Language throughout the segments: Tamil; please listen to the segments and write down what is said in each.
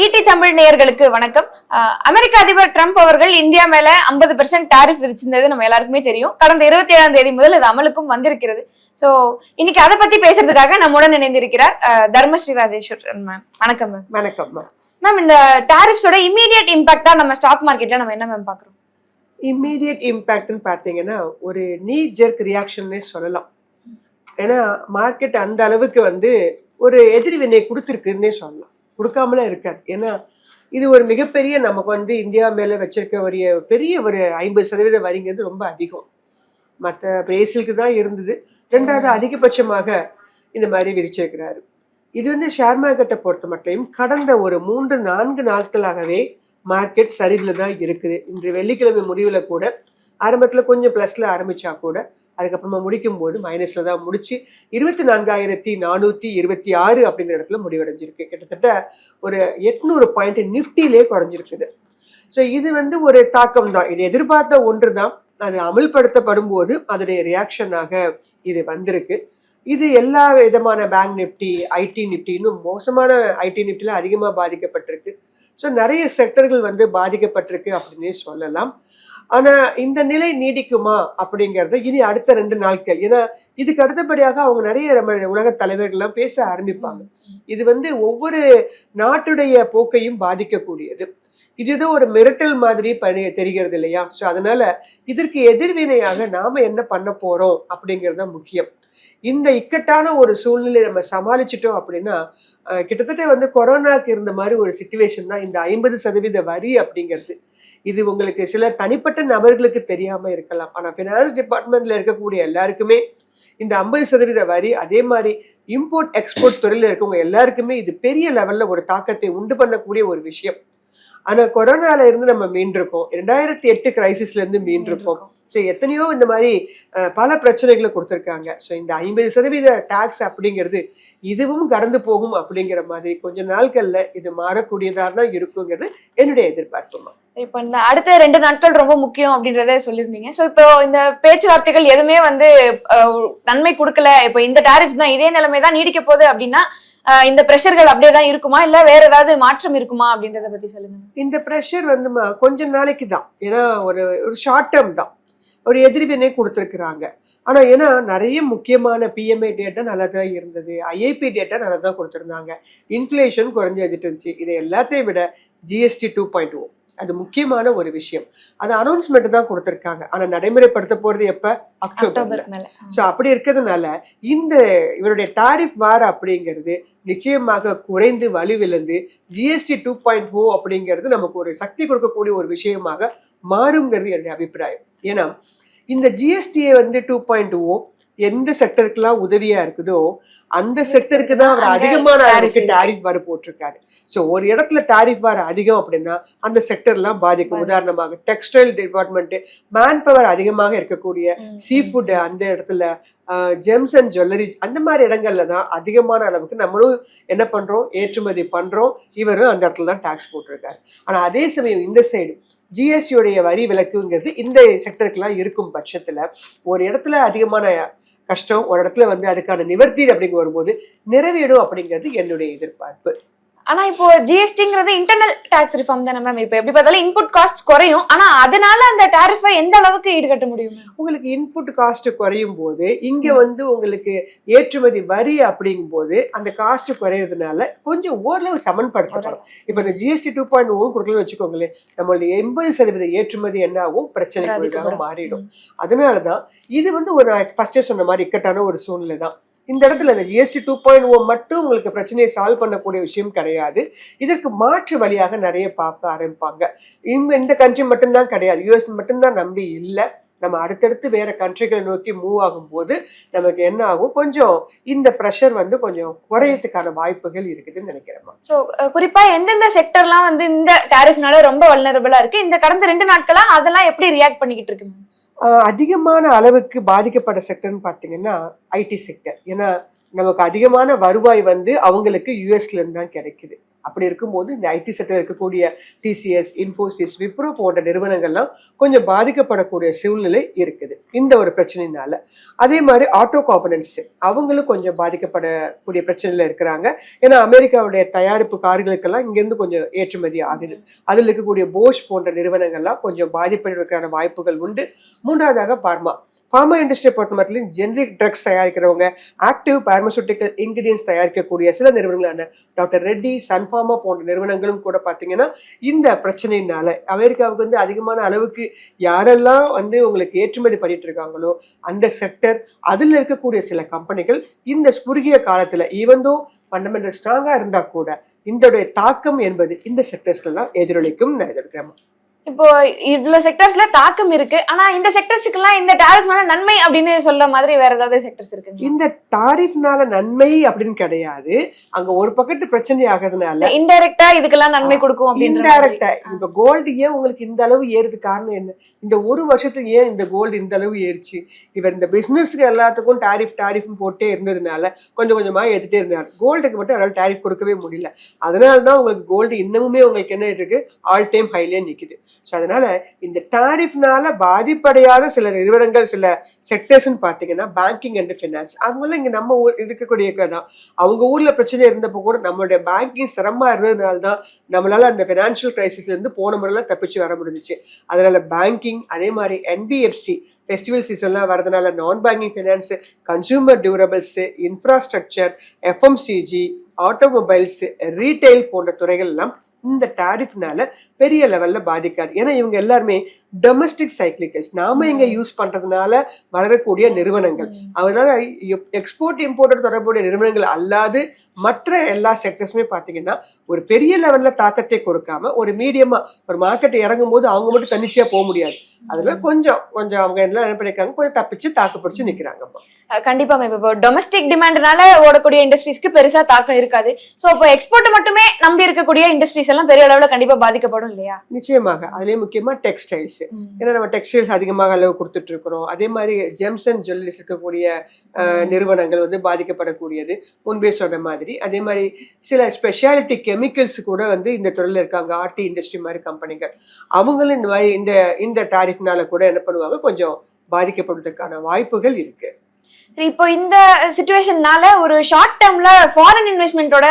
ஈடி தமிழ் நேயர்களுக்கு வணக்கம். அமெரிக்க அதிபர் ட்ரம்ப் அவர்கள் இந்தியா மேல 50% பெர்சென்ட் டாரிஃப் விதிச்சிருந்தது நம்ம எல்லாருக்குமே தெரியும். கடந்த இருபத்தி ஏழாம் தேதி முதல் இது அமலுக்கும் வந்திருக்கிறது. சோ இன்னைக்கு அதை பத்தி பேசுறதுக்காக நம்முடன் இணைந்திருக்கிறார் தர்மஸ்ரீ ராஜேஸ்வரன் மேம் வணக்கம் மேம் வணக்கம்மா மேம் இந்த டாரிஃப்ஸோட இமீடியட் இம்பாக்டா நம்ம ஸ்டாக் மார்க்கெட்ல நம்ம என்ன மேம் பாக்குறோம் இம்மீடியட் இம்பேக்ட்னு பார்த்தீங்கன்னா ஒரு நீ ஜெர்க் ரியாக்ஷன்னே சொல்லலாம். ஏன்னா மார்க்கெட் அந்த அளவுக்கு வந்து ஒரு எதிர்வினை கொடுத்துருக்குன்னே சொல்லலாம். கொடுக்காமலாம் இருக்காது ஏன்னா இது ஒரு மிகப்பெரிய நமக்கு வந்து இந்தியா மேலே வச்சிருக்க ஒரு பெரிய ஒரு ஐம்பது சதவீத வரிங்கிறது ரொம்ப அதிகம். மற்ற பிரேசிலுக்கு தான் இருந்தது. ரெண்டாவது அதிகபட்சமாக இந்த மாதிரி விரிச்சிருக்கிறாரு. இது வந்து ஷேர் மார்க்கெட்டை பொறுத்த மட்டும் கடந்த ஒரு மூன்று நான்கு நாட்களாகவே மார்க்கெட் சரிவில் தான் இருக்குது. இன்று வெள்ளிக்கிழமை முடிவில் கூட ஆரம்பத்தில் கொஞ்சம் ப்ளஸில் ஆரம்பிச்சா கூட அதுக்கப்புறமா முடிக்கும் போது மைனஸில் தான் முடிச்சு இருபத்தி நான்காயிரத்தி நானூற்றி இருபத்தி ஆறு அப்படிங்கிற இடத்துல முடிவடைஞ்சிருக்கு. கிட்டத்தட்ட ஒரு எட்நூறு பாயிண்ட் நிஃப்டிலே குறைஞ்சிருக்குது. ஸோ இது வந்து ஒரு தாக்கம் தான். இது எதிர்பார்த்த ஒன்று தான் அது அமல்படுத்தப்படும் போது அதோடைய ரியாக்ஷனாக இது வந்திருக்கு. இது எல்லா விதமான பேங்க் நிஃப்டி ஐடி நிஃப்டி இன்னும் மோசமான ஐடி நிஃப்டியில் அதிகமாக பாதிக்கப்பட்டிருக்கு. ஸோ நிறைய செக்டர்கள் வந்து பாதிக்கப்பட்டிருக்கு அப்படின்னே சொல்லலாம். ஆனா இந்த நிலை நீடிக்குமா அப்படிங்கறத இனி அடுத்த ரெண்டு நாட்கள். ஏன்னா இதுக்கு அடுத்தபடியாக அவங்க நிறைய நம்ம உலக தலைவர்கள்லாம் பேச ஆரம்பிப்பாங்க. இது வந்து ஒவ்வொரு நாட்டுடைய போக்கையும் பாதிக்கக்கூடியது. இது ஏதோ ஒரு மிரட்டல் மாதிரி பணி தெரிகிறது இல்லையா? ஸோ அதனால இதற்கு எதிர்வினையாக நாம என்ன பண்ண போறோம் அப்படிங்கிறது தான் முக்கியம். இந்த இக்கட்டான ஒரு சூழ்நிலை நம்ம சமாளிச்சிட்டோம் அப்படின்னா கிட்டத்தட்ட வந்து கொரோனாக்கு இருந்த மாதிரி ஒரு சுச்சுவேஷன் தான் இந்த ஐம்பது சதவீத வரி அப்படிங்கிறது. இது உங்களுக்கு சில தனிப்பட்ட நபர்களுக்கு தெரியாம இருக்கலாம். ஆனா பினான்ஸ் டிபார்ட்மெண்ட்ல இருக்கக்கூடிய எல்லாருக்குமே இந்த ஐம்பது சதவீத வரி அதே மாதிரி இம்போர்ட் எக்ஸ்போர்ட் துறையில இருக்கவங்க எல்லாருக்குமே இது பெரிய லெவல்ல ஒரு தாக்கத்தை உண்டு பண்ணக்கூடிய ஒரு விஷயம். ஆனா கொரோனால இருந்து நம்ம மீண்டிருக்கோம். ரெண்டாயிரத்தி எட்டு கிரைசிஸ்ல இருந்து மீண்டிருக்கோம். ஸோ எத்தனையோ இந்த மாதிரி பல பிரச்சனைகளை கொடுத்துருக்காங்க. ஸோ இந்த ஐம்பது சதவீத டாக்ஸ் அப்படிங்கிறது இதுவும் கடந்து போகும் அப்படிங்கிற மாதிரி கொஞ்ச நாட்கள்ல இது மாறக்கூடியதாக தான் இருக்குங்கிறது என்னுடைய எதிர்பார்ப்புமா. இப்போ இந்த அடுத்த ரெண்டு நாட்கள் ரொம்ப முக்கியம் அப்படின்றத சொல்லியிருந்தீங்க. ஸோ இப்போ இந்த பேச்சுவார்த்தைகள் எதுவுமே வந்து நன்மை கொடுக்கல. இப்போ இந்த டாரிஃப்ஸ் தான் இதே நிலைமை தான் நீடிக்க போகுது அப்படின்னா இந்த ப்ரெஷர்கள் அப்படியே தான் இருக்குமா? இல்ல வேற ஏதாவது மாற்றம் இருக்குமா அப்படின்றத பத்தி சொல்லுங்க. இந்த ப்ரெஷர் வந்து ம- கொஞ்ச நாளைக்கு தான். ஏன்னா ஒரு ஒரு ஷார்ட் டேர்ம் தான். ஒரு எதிர்வினை கொடுத்துருக்குறாங்க. ஆனா ஏன்னா நிறைய முக்கியமான பிஎம்ஐ டேட்டா நல்லா தான் இருந்தது. ஐஐபி டேட்டா நல்லா தான் கொடுத்துருந்தாங்க. இன்ஃப்ளேஷன் குறைஞ்சிட்டு இருந்துச்சு. இதை எல்லாத்தையும் விட ஜிஎஸ்டி டூ பாயிண்ட் ஓ அது முக்கியமான ஒரு விஷயம். அது அனௌன்ஸ்மெண்ட் தான் கொடுத்துருக்காங்க. ஆனா நடைமுறைப்படுத்த போறது எப்ப? அக்டோபர் ஸோ அப்படி இருக்கிறதுனால இந்த இவருடைய டாரிஃப் வார் அப்படிங்கிறது நிச்சயமாக குறைந்து வலுவிழந்து ஜிஎஸ்டி டூ பாயிண்ட் ஓ அப்படிங்கிறது நமக்கு ஒரு சக்தி கொடுக்கக்கூடிய ஒரு விஷயமாக மாறுங்கிறது என்னுடைய அபிப்பிராயம். ஏன்னா இந்த ஜிஎஸ்டியை வந்து டூ பாயிண்ட் ஓ எந்த செக்டருக்குலாம் உதவியா இருக்குதோ அந்த செக்டருக்கு தான் அவர் அதிகமான அளவுக்கு. டாரிஃப் வர போட்டிருக்காரு. ஸோ ஒரு இடத்துல டாரிஃப் வர அதிகம் அப்படின்னா அந்த செக்டர்லாம் பாதிக்கும். உதாரணமாக டெக்ஸ்டைல் டிபார்ட்மெண்ட் மேன் பவர் அதிகமாக இருக்கக்கூடிய சீ ஃபுட் அந்த இடத்துல ஜெம்ஸ் அண்ட் ஜுவல்லரி அந்த மாதிரி இடங்கள்ல தான் அதிகமான அளவுக்கு நம்மளும் என்ன பண்றோம்? ஏற்றுமதி பண்றோம். இவரும் அந்த இடத்துல தான் டாக்ஸ் போட்டிருக்காரு. ஆனா அதே சமயம் இந்த சைடு ஜிஎஸ்டியோடைய வரி விலக்குங்கிறது இந்த செக்டருக்கெல்லாம் இருக்கும் பட்சத்துல ஒரு இடத்துல அதிகமான கஷ்டம் ஒரு இடத்துல வந்து அதுக்கான நிவர்த்தி அப்படிங்க வரும்போது நிறைவேறும் அப்படிங்கிறது என்னுடைய எதிர்பார்ப்பு. ஆனா இப்போ ஜிஎஸ்டிங்கிறது இன்டர்னல் டாக்ஸ் ரிஃபார்ம் தானே மேம் இப்போ எப்படி பார்த்தாலும் இன்புட் காஸ்ட் குறையும். ஆனா அதனால அந்த டாரிஃபை எந்த அளவுக்கு ஈடுகட்ட முடியும்? உங்களுக்கு இன்புட் காஸ்ட் குறையும் போது இங்க வந்து உங்களுக்கு ஏற்றுமதி வரி அப்படிங்கும் போது அந்த காஸ்ட் குறையிறதுனால கொஞ்சம் ஓரளவு சமன்படுத்தப்படும். இப்ப இந்த ஜிஎஸ்டி டூ பாயிண்ட் ஓ கொடுக்கலன்னு வச்சுக்கோங்களேன் நம்மளுடைய எண்பது சதவீத ஏற்றுமதி என்ன ஆகும்? பிரச்சனைக்குள்ளாக பாதிக்கப்படும். மாறிடும். அதனாலதான் இது வந்து ஒரு ஃபர்ஸ்டே சொன்ன மாதிரி இக்கட்டான ஒரு சூழ்நிலை தான் இந்த இடத்துல இந்த ஜிஎஸ்டி டூ பாயிண்ட் ஓ மட்டும் உங்களுக்கு பிரச்சனையை சால்வ் பண்ணக்கூடிய விஷயம் கிடையாது. இதற்கு மாற்று வழியாக நிறைய பார்க்க ஆரம்பிப்பாங்க. இந்த இந்த கண்ட்ரி மட்டும்தான் கிடையாது. யூஎஸ் மட்டும்தான் நம்பி இல்லை. நம்ம அடுத்தடுத்து வேற கண்ட்ரிகளை நோக்கி மூவ் ஆகும்போது நமக்கு என்ன ஆகும்? கொஞ்சம் இந்த ப்ரெஷர் வந்து கொஞ்சம் குறையத்துக்கான வாய்ப்புகள் இருக்குதுன்னு நினைக்கிறேன் ஸோ குறிப்பா எந்தெந்த செக்டர்லாம் வந்து இந்த டேரிஃப்னால ரொம்ப வல்னரபிளா இருக்கு? இந்த கடந்த ரெண்டு நாட்களா அதெல்லாம் எப்படி ரியாக்ட் பண்ணிக்கிட்டு இருக்கு அதிகமான அளவுக்கு பாதிக்கப்பட்ட செக்டர்னு பார்த்தீங்கன்னா ஐடி செக்டர் ஏன்னா நமக்கு அதிகமான வருவாய் வந்து அவங்களுக்கு யூஎஸ்லேருந்து தான் கிடைக்குது. அப்படி இருக்கும்போது இந்த ஐடி செக்டர் இருக்கக்கூடிய டிசிஎஸ் இன்ஃபோசிஸ் விப்ரோ போன்ற நிறுவனங்கள்லாம் கொஞ்சம் பாதிக்கப்படக்கூடிய சூழ்நிலை இருக்குது. இந்த ஒரு பிரச்சனையினால. அதே மாதிரி ஆட்டோ காம்பனன்ஸ் அவங்களும் கொஞ்சம் பாதிக்கப்படக்கூடிய பிரச்சனையில் இருக்கிறாங்க. ஏன்னா அமெரிக்காவுடைய தயாரிப்பு கார்களுக்கெல்லாம் இங்கேருந்து கொஞ்சம் ஏற்றுமதி ஆகுது. அதில் இருக்கக்கூடிய போஷ் போன்ற நிறுவனங்கள்லாம் கொஞ்சம் பாதிப்பதற்கான வாய்ப்புகள் உண்டு. மூன்றாவதாக பார்மா ஃபார்மா இண்டஸ்ட்ரியை பொறுத்த மட்டும் ஜெனரிக் ட்ரக்ஸ் தயாரிக்கிறவங்க ஆக்டிவ் பார்மசூட்டிக்கல் இன்கிரீடியன்ஸ் தயாரிக்கக்கூடிய சில நிறுவனங்களான டாக்டர் ரெட்டி சன்ஃபார்மா போன்ற நிறுவனங்களும் கூட பார்த்தீங்கன்னா இந்த பிரச்சனையினால அமெரிக்காவுக்கு வந்து அதிகமான அளவுக்கு யாரெல்லாம் வந்து உங்களுக்கு ஏற்றுமதி பண்ணிட்டு இருக்காங்களோ அந்த செக்டர் அதில் இருக்கக்கூடிய சில கம்பெனிகள் இந்த குறுகிய காலத்தில் ஈவந்தோ ஃபண்டமெண்டல் ஸ்ட்ராங்காக இருந்தால் கூட இதோடைய தாக்கம் என்பது இந்த செக்டர்ஸ்லாம் எதிரொலிக்கும் நான் எதிர்க்கிறேன் இப்போ இவ்வளவு செக்டர்ஸ்ல தாக்கம் இருக்கு. ஆனா இந்த செக்டர்ஸ்க்கு எல்லாம் இந்த டாரிஃப்னால நன்மை அப்படின்னு சொல்ற மாதிரி வேற ஏதாவது செக்டர்ஸ் இருக்குங்க இந்த டாரிஃப்னால நன்மை அப்படின்னு கிடையாது. அங்க ஒரு பக்கத்து பிரச்சனை ஆகிறதுனால இன்டைரக்டா இதுக்கெல்லாம் நன்மை கொடுக்கும் அப்படின்ற மாதிரி. இன்டைரக்டா இந்த கோல்டு ஏன் உங்களுக்கு இந்த அளவு ஏறுது? காரணம் என்ன? இந்த ஒரு வருஷத்துக்கு ஏன் இந்த கோல்டு இந்த அளவு ஏறிச்சு? இவர் இந்த பிசினஸ்க்கு எல்லாத்துக்கும் டாரிஃப் டாரிஃப்னு போட்டே இருந்ததுனால கொஞ்சம் கொஞ்சமா ஏத்துட்டே இருந்தார். கோல்டுக்கு மட்டும் அவரால் டாரிஃப் கொடுக்கவே முடியல. அதனால தான் உங்களுக்கு கோல்டு இன்னமுமே உங்களுக்கு என்ன இருக்கு? ஆல் டைம் ஹைலே நிக்குது. ஸோ அதனால இந்த டாரிஃப்னால பாதிப்படையாத சில நிறுவனங்கள் சில செக்டர்ஸ்னு பார்த்தீங்கன்னா பேங்கிங் அண்ட் ஃபினான்ஸ் அவங்களாம் இங்கே நம்ம ஊர் இருக்கக்கூடிய தான். அவங்க ஊரில் பிரச்சனை இருந்தப்போ கூட நம்மளுடைய பேங்கிங் சிரமமாக இருந்ததுனால தான் நம்மளால் அந்த ஃபினான்ஷியல் கிரைசிஸ்லேருந்து போன முறையில் தப்பிச்சு வர முடிஞ்சுச்சு. அதனால் பேங்கிங் அதே மாதிரி என்பிஎஃப்சி ஃபெஸ்டிவல் சீசன்லாம் வரதுனால நான் banking finance consumer durables infrastructure FMCG automobiles retail போன்ற துறைகள் எல்லாம் இந்த டாரிஃப்னால பெரிய லெவல்ல பாதிக்காது. ஏன்னா இவங்க எல்லாருமே டொமஸ்டிக் சைக்கிளிக்கல்ஸ் நாம இங்க யூஸ் பண்றதுனால வளரக்கூடிய நிறுவனங்கள். அதனால எக்ஸ்போர்ட் இம்போர்ட் தொடர்புடைய நிறுவனங்கள் அல்லாது மற்ற எல்லா செக்டர்ஸுமே பார்த்தீங்கன்னா ஒரு பெரிய லெவல்ல தாக்கத்தை கொடுக்காம ஒரு மீடியமா ஒரு மார்க்கெட் இறங்கும் போது அவங்க மட்டும் தன்னிச்சையா போக முடியாது. அதுல கொஞ்சம் கொஞ்சம் அவங்க என்ன பண்ணிருக்காங்க கொஞ்சம் தப்பிச்சு தாக்கு பிடிச்சு நிக்கிறாங்கப்பா அஹ் கண்டிப்பா மேம் இப்போ டொமஸ்டிக் டிமாண்ட்னால ஓடக்கூடிய இண்டஸ்ட்ரீஸ்க்கு பெருசா தாக்கம் இருக்காது. சோ இப்போ எக்ஸ்போர்ட் மட்டுமே நம்பி இருக்கக்கூடிய இண்டஸ்ட்ரீஸ் எல்லாம் பெரிய அளவுல கண்டிப்பா பாதிக்கப்படும் இல்லையா? நிச்சயமாக. அதுலயும் முக்கியமா டெக்ஸ்டைல்ஸ் ஏன்னா நம்ம டெக்ஸ்டைல்ஸ் அதிகமாக அளவு கொடுத்துட்டு இருக்கிறோம். அதே மாதிரி ஜெம்ஸ் அண்ட் ஜுவல்லரிஸ் இருக்கக்கூடிய நிறுவனங்கள் வந்து பாதிக்கப்படக்கூடியது. முன்பே சொன்ன மாதிரி. அதே மாதிரி சில ஸ்பெஷாலிட்டி கெமிக்கல்ஸ் கூட வந்து இந்த துறையில இருக்காங்க. ஆர்டி இண்டஸ்ட்ரி மாதிரி கம்பெனிகள் அவங்களும் இந்த மாதிரி இந்த இந்த டாரிஃப்னால கூட என்ன பண்ணுவாங்க? கொஞ்சம் பாதிக்கப்படுவதற்கான வாய்ப்புகள் இருக்கு. இப்போ இந்த சுச்சுவேஷன்னால ஒரு ஷார்ட் டேர்ம்ல ஃபாரின் இன்வெஸ்ட்மெண்ட்டோட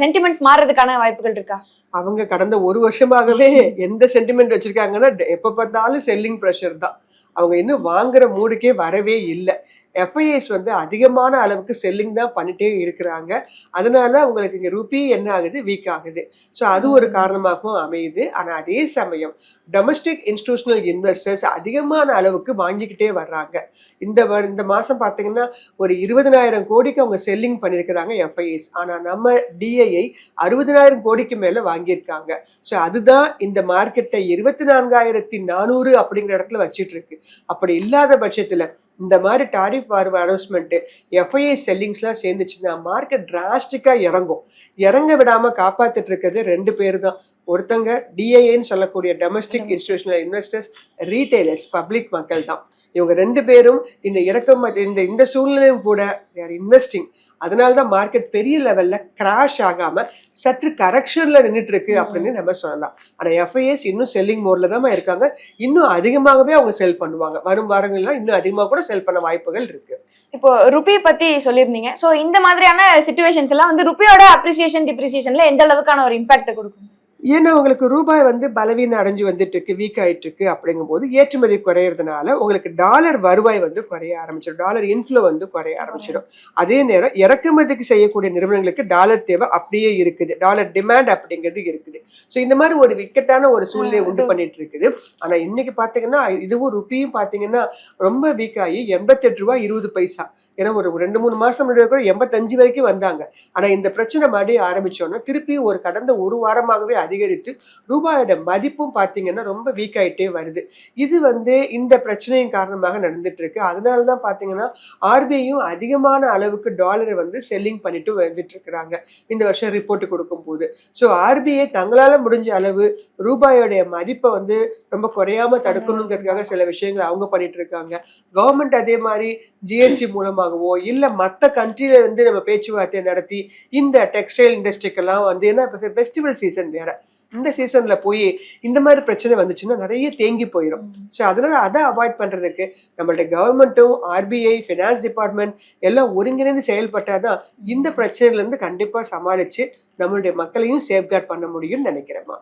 சென்டிமெண்ட் மாறுறதுக்கான வாய்ப்புகள் இருக்கா? அவங்க கடந்த ஒரு வருஷமாகவே எந்த சென்டிமெண்ட் வச்சிருக்காங்கன்னா எப்ப பார்த்தாலும் செல்லிங் ப்ரெஷர் தான். அவங்க இன்னும் வாங்குற மூடுக்கே வரவே இல்லை. எஃப்ஐஎஸ் வந்து அதிகமான அளவுக்கு செல்லிங் தான் பண்ணிட்டே இருக்கிறாங்க. அதனால உங்களுக்கு இங்க ருபி என்ன ஆகுது? வீக் ஆகுது. ஸோ அது ஒரு காரணமாகவும் அமையுது. ஆனா அதே சமயம் டொமஸ்டிக் இன்ஸ்டிடியூஷனல் இன்வெஸ்டர்ஸ் அதிகமான அளவுக்கு வாங்கிக்கிட்டே வர்றாங்க. இந்த இந்த மாசம் பார்த்தீங்கன்னா ஒரு இருபதனாயிரம் கோடிக்கு அவங்க செல்லிங் பண்ணியிருக்கிறாங்க எஃப்ஐஎஸ் ஆனா நம்ம டிஐஐ அறுபதனாயிரம் கோடிக்கு மேல வாங்கியிருக்காங்க. ஸோ அதுதான் இந்த மார்க்கெட்டை இருபத்தி நான்காயிரத்தி நானூறு அப்படிங்கிற இடத்துல வச்சிட்டு இருக்கு. அப்படி இல்லாத பட்சத்துல இந்த மாதிரி டாரிஃப் வார் அனௌன்ஸ்மெண்ட் எஃப்ஐஐ செல்லிங்ஸ்லாம் சேர்ந்துச்சுன்னா மார்க்கெட் டிராஸ்டிக்கா இறங்கும். இறங்க விடாம காப்பாத்திட்டு இருக்கிறது ரெண்டு பேர் தான். ஒருத்தங்க டிஐஏன்னு சொல்லக்கூடிய domestic institutional investors retailers public மக்கள் தான். இவங்க ரெண்டு பேரும் இந்த இறக்கம் இந்த இந்த சூழ்நிலையும் கூட தேர் இன்வெஸ்டிங் அதனால தான் மார்க்கெட் பெரிய லெவல்ல கிராஷ் ஆகாம சற்று கரெக்ஷன்ல நின்றுட்டு இருக்கு அப்படின்னு நம்ம சொல்லலாம். ஆனா எஃப்ஐஎஸ் இன்னும் செல்லிங் மோட்ல தான் இருக்காங்க. இன்னும் அதிகமாகவே அவங்க செல் பண்ணுவாங்க. வரும் வாரங்கள்லாம் இன்னும் அதிகமாக கூட செல் பண்ண வாய்ப்புகள் இருக்கு. இப்போ ருபி பத்தி சொல்லியிருந்தீங்க. சோ இந்த மாதிரியான சுச்சுவேஷன்ஸ் எல்லாம் வந்து ருபியோட அப்ரிசியேஷன் டிப்ரிசியேஷன்ல எந்த அளவுக்கான ஒரு இம்பாக்ட் கொடுக்கும்? ஏன்னா உங்களுக்கு ரூபாய் வந்து பலவீனம் அடைஞ்சு வந்துட்டு இருக்கு வீக் ஆயிட்டு இருக்கு அப்படிங்கும்போது ஏற்றுமதி குறையறதுனால உங்களுக்கு டாலர் வருவாய் வந்து குறைய ஆரம்பிச்சிடும். டாலர் இன்ஃப்ளோ வந்து குறைய ஆரம்பிச்சிடும். அதே நேரம் இறக்குமதிக்கு செய்யக்கூடிய நிறுவனங்களுக்கு டாலர் தேவை அப்படியே இருக்குது. டாலர் டிமாண்ட் அப்படிங்கிறது இருக்குது. ஸோ இந்த மாதிரி ஒரு விக்கெட்டான ஒரு சூழ்நிலை உண்டு பண்ணிட்டு இருக்குது ஆனா இன்னைக்கு பாத்தீங்கன்னா இதுவும் ருப்பியும் பாத்தீங்கன்னா ரொம்ப வீக் ஆகி எண்பத்தெட்டு ரூபாய் இருபது பைசா. ஏன்னா ஒரு ரெண்டு மூணு மாசம் முன்னாடி கூட எண்பத்தஞ்சு வரைக்கும் வந்தாங்க. ஆனா இந்த பிரச்சனை மறுபடியும் ஆரம்பிச்சோன்னா திருப்பி ஒரு கடந்த ஒரு வாரமாகவே அதிகரித்து ரூபாயோட மதிப்பும் பார்த்தீங்கன்னா ரொம்ப வீக் ஆகிட்டே வருது. இது வந்து இந்த பிரச்சனையின் காரணமாக நடந்துட்டு இருக்கு அதனால தான் பார்த்தீங்கன்னா ஆர்பிஐயும் அதிகமான அளவுக்கு டாலரை வந்து செல்லிங் பண்ணிட்டு வந்துட்டு இருக்கிறாங்க இந்த வருஷம் ரிப்போர்ட் கொடுக்கும் போது ஸோ ஆர்பிஐ தங்களால் முடிஞ்ச அளவு ரூபாயோடைய மதிப்பை வந்து ரொம்ப குறையாம தடுக்கணுங்கிறதுக்காக சில விஷயங்கள் அவங்க பண்ணிட்டு இருக்காங்க. கவர்மெண்ட் அதே மாதிரி ஜிஎஸ்டி மூலமாகவோ இல்லை மற்ற கண்ட்ரியில வந்து நம்ம பேச்சுவார்த்தை நடத்தி இந்த டெக்ஸ்டைல் இண்டஸ்ட்ரிக்கெல்லாம் வந்து ஏன்னா ஃபெஸ்டிவல் சீசன் வேற. இந்த சீசன்ல போய் இந்த மாதிரி பிரச்சனை வந்துச்சுன்னா நிறைய தேங்கி போயிடும் ஸோ அதனால அதை அவாய்ட் பண்றதுக்கு நம்மளுடைய கவர்மெண்ட்டும் ஆர்பிஐ ஃபினான்ஸ் டிபார்ட்மெண்ட் எல்லாம் ஒருங்கிணைந்து செயல்பட்டாதான் இந்த பிரச்சனையில இருந்து கண்டிப்பா சமாளிச்சு நம்மளுடைய மக்களையும் சேஃப்கார்ட் பண்ண முடியும்னு நினைக்கிறேம்மா.